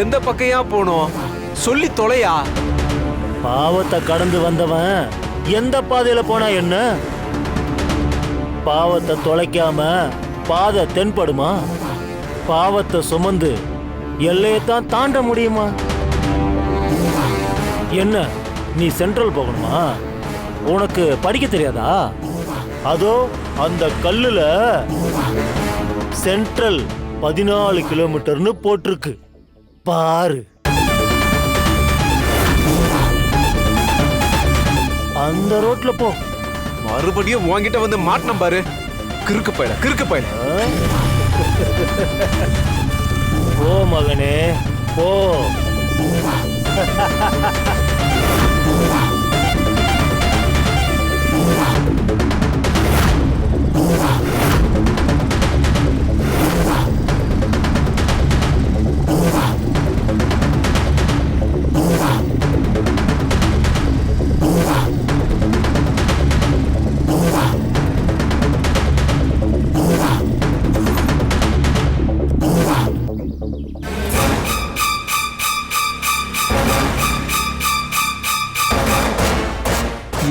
எந்த பக்கையா போனோம்? சொல்லி தொலையா? பாவத்தை கடந்து வந்தவன் எந்த பாதையில போனா என்ன? பாவத்தை தொலைக்காம பாதை தென்படுமா? பாவத்தை சுமந்து எல்லையத்தான் தாண்ட முடியுமா? என்ன நீ சென்ட்ரல் போகணுமா? உனக்கு படிக்க தெரியாதா? அதோ அந்த கல்லுல சென்ட்ரல் பதினாலு கிலோமீட்டர்னு போட்டிருக்கு. பாரு. அந்த ரோட்ல போ. மறுபடியும் உன்கிட்ட வந்து மாட்டினம் பாரு. கிறுக்கு பையல கிறுக்கு பையல. போ மகனே போ.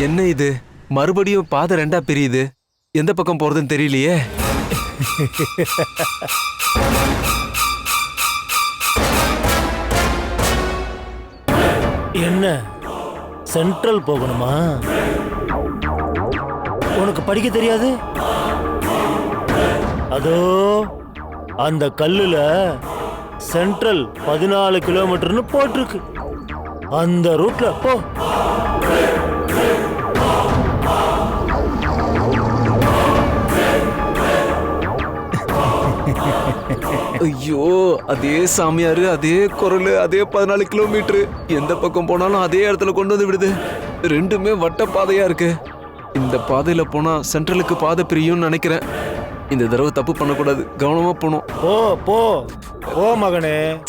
என்ன இது? மறுபடியும் பாதை ரெண்டா பிரியுது. எந்த பக்கம் போறதுன்னு தெரியலையே. என்ன? சென்ட்ரல் போகணுமா? உனக்கு படிக்க தெரியாது? அதோ அந்த கல்லுல சென்ட்ரல் பதினாலு கிலோமீட்டர்னு போட்டிருக்கு. அந்த ரூட்ல போ. ஐயோ அதே சாமியாரு அதே குரல் அதே பதினாலு கிலோமீட்டர். எந்த பக்கம் போனாலும் அதே இடத்துல கொண்டு வந்து விடுது. ரெண்டுமே வட்ட பாதையா இருக்கு. இந்த பாதையில போனா சென்ட்ரலுக்கு பாதை பிரியும்னு நினைக்கிறேன். இந்த தடவை தப்பு பண்ணக்கூடாது. கவனமா போகணும் போ போ. போ மகனே.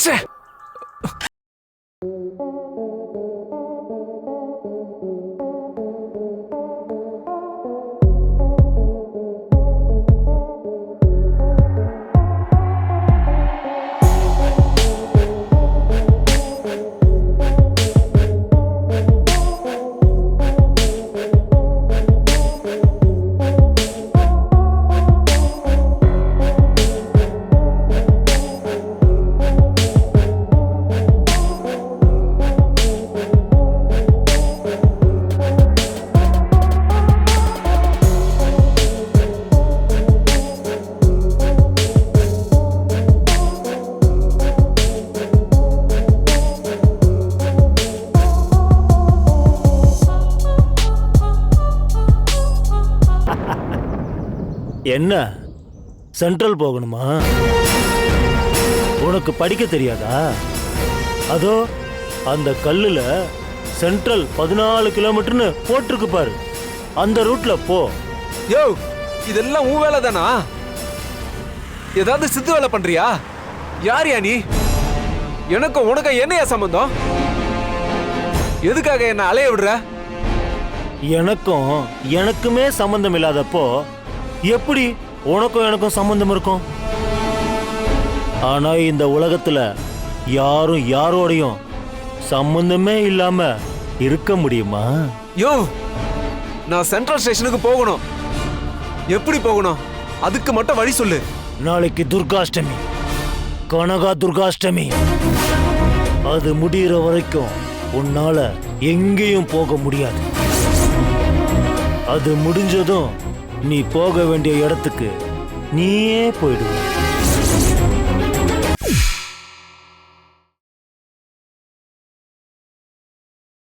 என்ன? சென்ட்ரல் போகணுமா? உனக்கு படிக்க தெரியாதா? அதோ அந்த கல்லுல சென்ட்ரல் பதினாலு கிலோமீட்டர்னு போட்டிருக்கு பாரு. அந்த ரூட்ல போ. யோ இதெல்லாம் உன் வேலை தானா? ஏதாவது சித்து வேலை பண்றியா? யார் நீ? எனக்கும் உனக்கும் என்னையா சம்பந்தம்? எதுக்காக என்ன அலைய விடுற? எனக்கும் எனக்குமே சம்பந்தம் இல்லாதப்போ எப்படி உனக்கும் எனக்கும் சம்பந்தம் இருக்கும்? ஆனா இந்த உலகத்துல யாரும் யாரோடையும் சம்பந்தமே இல்லாம இருக்க முடியுமா? யோ நான் சென்ட்ரல் ஸ்டேஷனுக்கு போகணும். எப்படி போகணும்? அதுக்கு மட்டும் வழி சொல்லு. நாளைக்கு துர்காஷ்டமி. கனகா துர்காஷ்டமி. அது முடியிற வரைக்கும் உன்னால எங்கேயும் போக முடியாது. அது முடிஞ்சதும் நீ போக வேண்டிய இடத்துக்கு நீயே போயிடுவ